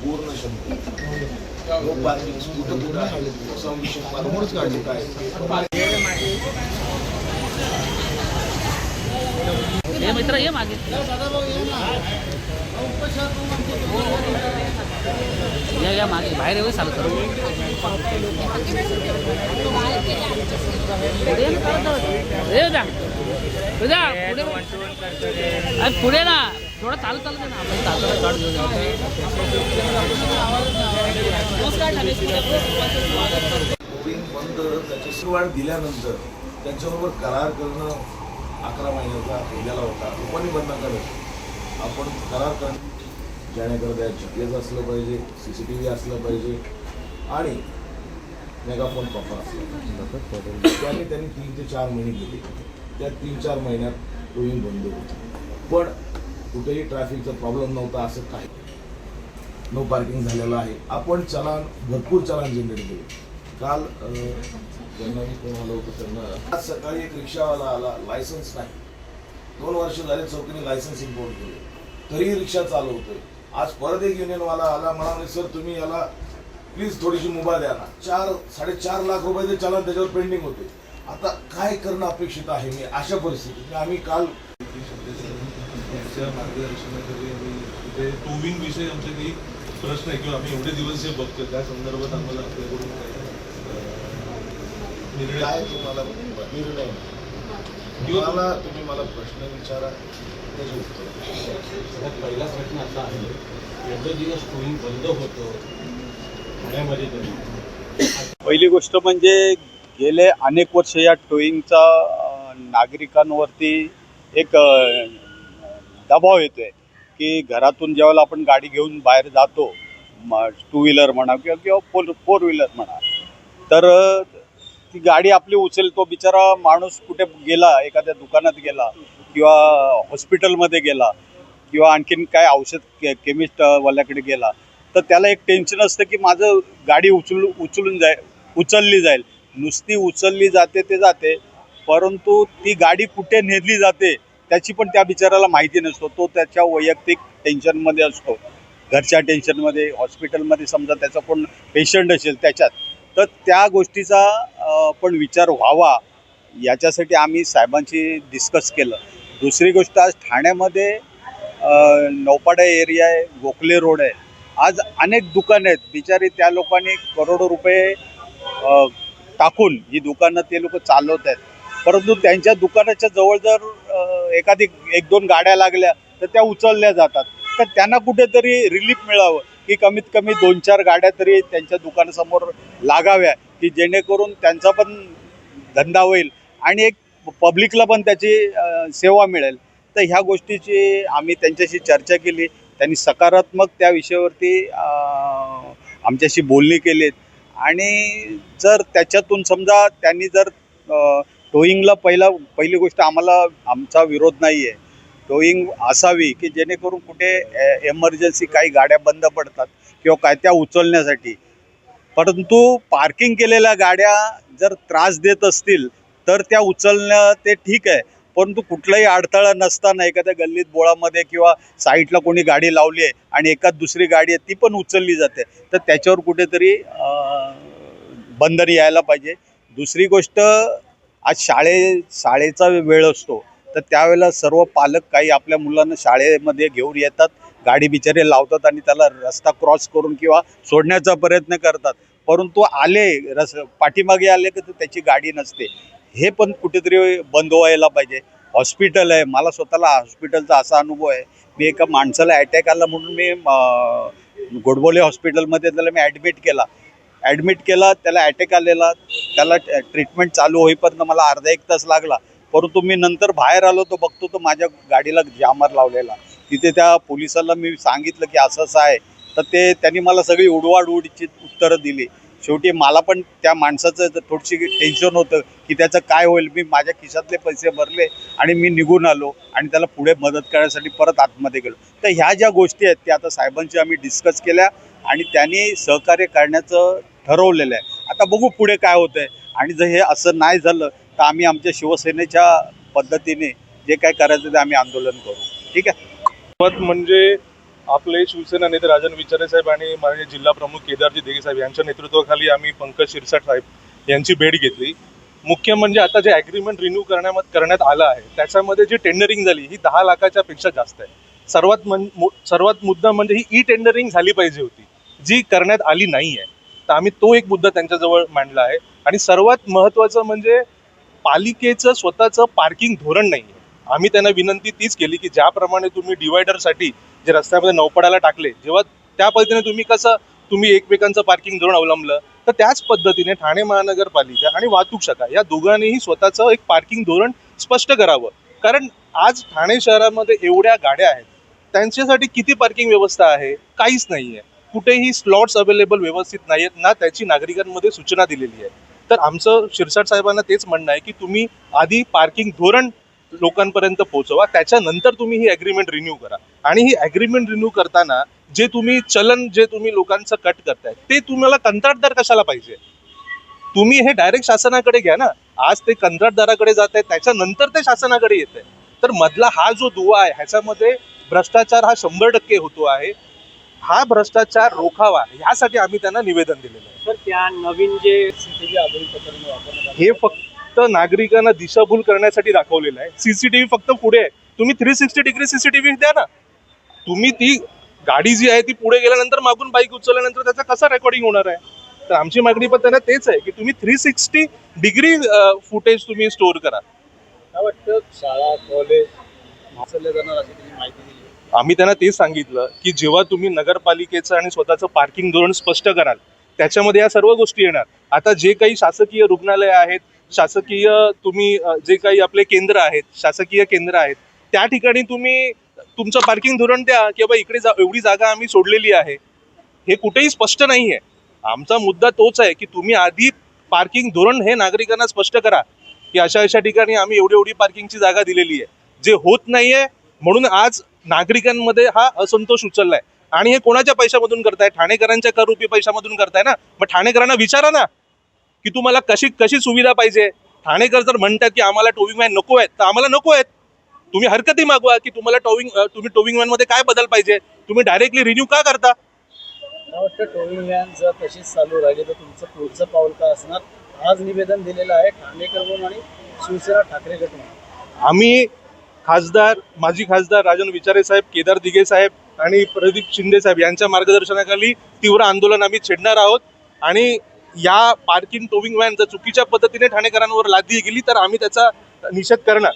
पूर्ण शंभर. काढले. काय हे मित्र ये मागे. या या मागे. बाहेर येऊ चालू पुढे ये तुझ्या पुढे अरे पुढे ना. थोडं चालू चालू दे ना. आपण चालताना शॉर्ट घेऊन बंद त्याची सुरुवात दिल्यानंतर त्यांच्याबरोबर करार करणं अकरा महिन्याचा पहिल्याला होता. कोणी बंद करत आपण करार करणं जेणेकरता जी पी एस असलं पाहिजे सी सी टी व्ही असलं पाहिजे आणि मेगाफोन पप्पा असला पाहिजे. त्याने त्यांनी तीन ते चार महिने गेले त्या तीन चार महिन्यात टोईंग बंद होती. पण कुठेही ट्रॅफिकचा प्रॉब्लेम नव्हता असं काही नो पार्किंग झालेलं आहे. आपण चलान भरपूर चलान जनरेट केले. काल ज्यांना मी फोन आलो होतो त्यांना. आज सकाळी एक रिक्षावाला आला लायसन्स नाही. दोन वर्ष झाले चौकीने लायसन्स इम्पोर्ट केले. तरीही रिक्षा चालवतोय. आज परत एक युनियनवाला आला मला म्हणे सर तुम्ही याला प्लीज थोडीशी मुभा द्या ना. चार साडेचार लाख रुपयाचे चलान त्याच्यावर पेंडिंग होते. आता काय करणं अपेक्षित आहे? मी अशा परिस्थितीत आम्ही काल मार्गदर्शनाखाली आम्ही तिथे टू विंग विषयी आमचे काही प्रश्न आहे किंवा आम्ही एवढे दिवस जे बघतोय. त्या संदर्भात आम्हाला आपल्याकडून काय तुम्हाला निर्णय? मला तुम्ही मला प्रश्न विचारा. त्याचे उत्तर. तर पहिला प्रश्न असा आहे एवढे दिवस टोईंग बंद होतं ठाण्यामध्ये तरी पहिली गोष्ट म्हणजे गेले अनेक वर्ष या टोईंगचा नागरिकांवरती एक दबाव दबाव येतोय की घरातून ज्यावेळेला आपण गाडी घेऊन बाहेर जातो टू व्हीलर म्हणा किंवा किंवा फोर फोर व्हीलर म्हणा तर ती गाडी आपली उचल तो बिचारा माणूस कुठे गेला एखाद्या दुकानात गेला किंवा हॉस्पिटलमध्ये गेला किंवा आणखीन काय औषध के केमिस्टवाल्याकडे गेला तर त्याला एक टेन्शन असतं की माझं गाडी उचलू उचलून जाईल उचलली जाईल. नुसती उचलली जाते ते जाते. परंतु ती गाडी कुठे नेली जाते त्याची पण त्या बिचाराला माहिती नसतो. तो त्याच्या वैयक्तिक टेन्शनमध्ये असतो. घरच्या टेन्शनमध्ये हॉस्पिटलमध्ये समजा त्याचा कोण पेशंट असेल त्याच्यात तर त्या गोष्टीचा पण विचार व्हावा. याच्यासाठी आम्ही साहेबांशी डिस्कस केलं. दुसरी गोष्ट आज ठाण्यामध्ये नौपाडा एरिया आहे गोखले रोड आहे. आज अनेक दुकानं आहेत. बिचारी त्या लोकांनी करोडो रुपये टाकून ही दुकानं ते लोक चालवत आहेत. परंतु त्यांच्या दुकानाच्या जवळ जर एखादी एक दोन गाड्या लागल्या तर त्या उचलल्या जातात. तर त्यांना कुठेतरी रिलीफ मिळावं की कमीत कमी दोन चार गाड्या तरी त्यांच्या दुकानासमोर लागाव्या की जेणेकरून त्यांचा पण धंदा होईल आणि एक पब्लिकला पण त्याची सेवा मिळेल. तर ह्या गोष्टीची आम्ही त्यांच्याशी चर्चा केली. त्यांनी सकारात्मक त्या विषयावरती आमच्याशी बोलणी केलीत. आणि जर त्याच्यातून समजा त्यांनी जर टोईंगला पहिला पहिली गोष्ट आम्हाला आमचा विरोध नाही आहे टोईंग असावी की जेणेकरून कुठे एमर्जन्सी काही गाड्या बंद पडतात किंवा काय त्या उचलण्यासाठी. परंतु पार्किंग केलेल्या गाड्या जर त्रास देत असतील तर त्या उचलणं ते ठीक आहे. परंतु कुठलाही अडथळा नसताना एखाद्या गल्लीत बोळामध्ये किंवा साईडला कोणी गाडी लावली आहे आणि एकाच दुसरी गाडी आहे ती पण उचलली जाते. तर त्याच्यावर कुठेतरी बंधन यायला पाहिजे. दुसरी गोष्ट आज शाळे शाळेचा वेळ असतो. तर त्यावेळेला सर्व पालक काही आपल्या मुलांना शाळेमध्ये घेऊन येतात गाडी बिचारे लावतात आणि त्याला रस्ता क्रॉस करून किंवा सोडण्याचा प्रयत्न करतात. परंतु आले रस पाठीमागे आले की तर त्याची गाडी नसते. हे पण कुठेतरी बंद व्हायला पाहिजे. हॉस्पिटल आहे. मला स्वतःला हॉस्पिटलचा असा अनुभव आहे. मी एका माणसाला अटॅक आला म्हणून मी गोडबोले हॉस्पिटलमध्ये त्याला मी ॲडमिट केला. ॲडमिट केला त्याला अटॅक आलेला. त्याला ट्रीटमेंट चालू होईपर्यंत मला अर्धा एक तास लागला. परंतु मी नंतर बाहेर आलो तो बघतो तो माझ्या गाडीला जामर लावलेला. तिथे त्या पोलिसाला मी सांगितलं की असं असं आहे. तर ते त्यांनी मला सगळी उडवाडुडीची उत्तरं दिली. शेवटी मला पण त्या माणसाचं थोडीशी टेन्शन होतं की त्याचं काय होईल मी माझ्या खिशातले पैसे भरले आणि मी निघून आलो आणि त्याला पुढे मदत करण्यासाठी परत आतमध्ये गेलो. तर ह्या ज्या गोष्टी आहेत त्या आता साहेबांशी आम्ही डिस्कस केल्या आणि त्यांनी सहकार्य करण्याचं ठरवलेलं आहे. आता बघू पुढे काय होतं आहे आणि जर हे असं नाही झालं तर आम्ही आमच्या शिवसेनेच्या पद्धतीने जे काय करायचं ते आम्ही आंदोलन करू. ठीक आहे? सर्वात म्हणजे आपले शिवसेना नेते राजन विचारे साहेब आणि माझे जिल्हा प्रमुख केदारजी देगे साहेब यांच्या नेतृत्वाखाली आम्ही पंकज शिरसाट साहेब यांची भेट घेतली. मुख्य म्हणजे आता जे ॲग्रीमेंट रिन्यू करण्यामध्ये करण्यात आलं आहे त्याच्यामध्ये जी टेंडरिंग झाली ही दहा लाखाच्या पेक्षा जास्त आहे. सर्वात मन सर्वात मुद्दा म्हणजे ही ई टेंडरिंग झाली पाहिजे होती जी करण्यात आली नाही आहे. तर आम्ही तो एक मुद्दा त्यांच्याजवळ मांडला आहे. आणि सर्वात महत्त्वाचं म्हणजे पालिकेचं स्वतःचं पार्किंग धोरण नाही आहे आम्ही त्यांना विनंती तीच केली की ज्याप्रमाणे तुम्ही डिवायडरसाठी जे रस्त्यामध्ये नौपडाला टाकले जेव्हा त्या पद्धतीने तुम्ही कसं तुम्ही एकमेकांचं पार्किंग धोरण अवलंबलं तर त्याच पद्धतीने ठाणे महानगरपालिका आणि वाहतूक शाखा या दोघांनीही स्वतःचं एक पार्किंग धोरण स्पष्ट करावं. कारण आज ठाणे शहरामध्ये एवढ्या गाड्या आहेत त्यांच्यासाठी किती पार्किंग व्यवस्था आहे काहीच नाही आहे कुठेही स्लॉट्स अवेलेबल व्यवस्थित नाही आहेत ना त्याची नागरिकांमध्ये सूचना दिलेली आहे. तर आमचं शिरसाट साहेबांना तेच म्हणणं आहे की तुम्ही आधी पार्किंग धोरण लोकांपर्यंत पोहोचवा त्याच्यानंतर तुम्ही ही ॲग्रीमेंट रिन्यू करा. आणि ही ॲग्रीमेंट रिन्यू करताना जे तुम्ही चलन जे तुम्ही लोकांचं कट करताय ते तुम्हाला कंत्राटदार कशाला पाहिजे? तुम्ही हे डायरेक्ट शासनाकडे घ्या ना. आज ते कंत्राटदाराकडे जात आहे त्याच्यानंतर ते शासनाकडे येत आहे तर मधला हा जो दुवा आहे ह्याच्यामध्ये भ्रष्टाचार हा शंभर टक्के होतो आहे. हा भ्रष्टाचार रोखावा ह्यासाठी आम्ही त्यांना निवेदन दिलेलं आहे. तर त्या नवीन जे हे फक्त नागरिकांना दिशाभूल करण्यासाठी दाखवलेलं आहे. सीसीटीव्ही फक्त पुढे आहे. तुम्ही थ्री सिक्स्टी डिग्री सीसीटीव्ही द्या ना. तुम्ही ती गाडी जी आहे ती पुढे गेल्यानंतर मागून बाईक उचलल्यानंतर त्याचा कसा रेकॉर्डिंग होणार आहे? तर आमची मागणी पण त्यांना तेच आहे की तुम्ही थ्री सिक्स्टी डिग्री फुटेज तुम्ही स्टोअर करा. काय वाटतं शाळा कॉलेज उचलले जाणार अशी त्यांनी माहिती दिली. आम्ही त्यांना तेच सांगितलं की जेव्हा तुम्ही नगरपालिकेचं आणि स्वतःचं पार्किंग धोरण स्पष्ट कराल त्याच्यामध्ये या सर्व गोष्टी येणार. आता जे काही शासकीय रुग्णालय आहेत शासकीय तुम्ही जे काही आपले केंद्र आहेत शासकीय केंद्र आहेत त्या ठिकाणी तुम्ही तुमचं पार्किंग धोरण द्या की बाबा इकडे जा एवढी जागा आम्ही सोडलेली आहे. हे कुठेही स्पष्ट नाही आहे आमचा मुद्दा तोच आहे की तुम्ही आधी पार्किंग धोरण हे नागरिकांना स्पष्ट करा की अशा अशा ठिकाणी आम्ही एवढी एवढी पार्किंगची जागा दिलेली आहे. जे होत नाहीये म्हणून आज नागरिकांमध्ये हा असंतोष उचललाय. आणि हे कोणाच्या पैशामधून करताय? ठाणेकरांच्या करूपी पैशामधून करताय ना? मग ठाणेकरांना विचारा ना की तुम्हाला कशी कशी सुविधा पाहिजे? ठाणेकर जर म्हणतात की आम्हाला टोविंग व्हॅन नको आहेत तर आम्हाला नको आहेत तुम्ही हरकती मागवा की तुम्हाला टोविंग तुम्ही टोविंग व्हॅनमध्ये काय बदल पाहिजे? तुम्ही डायरेक्टली रिन्यू का करता? वाटतं टोविंग व्हॅन जर तशीच चालू राहिली तर तुमचं पुढचं पाऊल काय असणार? आज निवेदन दिलेलं आहे ठाणेकर म्हणून आणि शिवसेना ठाकरे गट म्हणून. आम्ही खासदार माजी खासदार राजन विचारे साहेब केदार दिघे साहेब आणि प्रदीप शिंदे साहेब यांच्या मार्गदर्शनाखाली तीव्र आंदोलन आम्ही छेडणार आहोत. आणि या पार्किंग टोविंग व्हॅन जर चुकीच्या पद्धतीने ठाणेकरांवर लादली गेली तर आम्ही त्याचा निषेध करणार.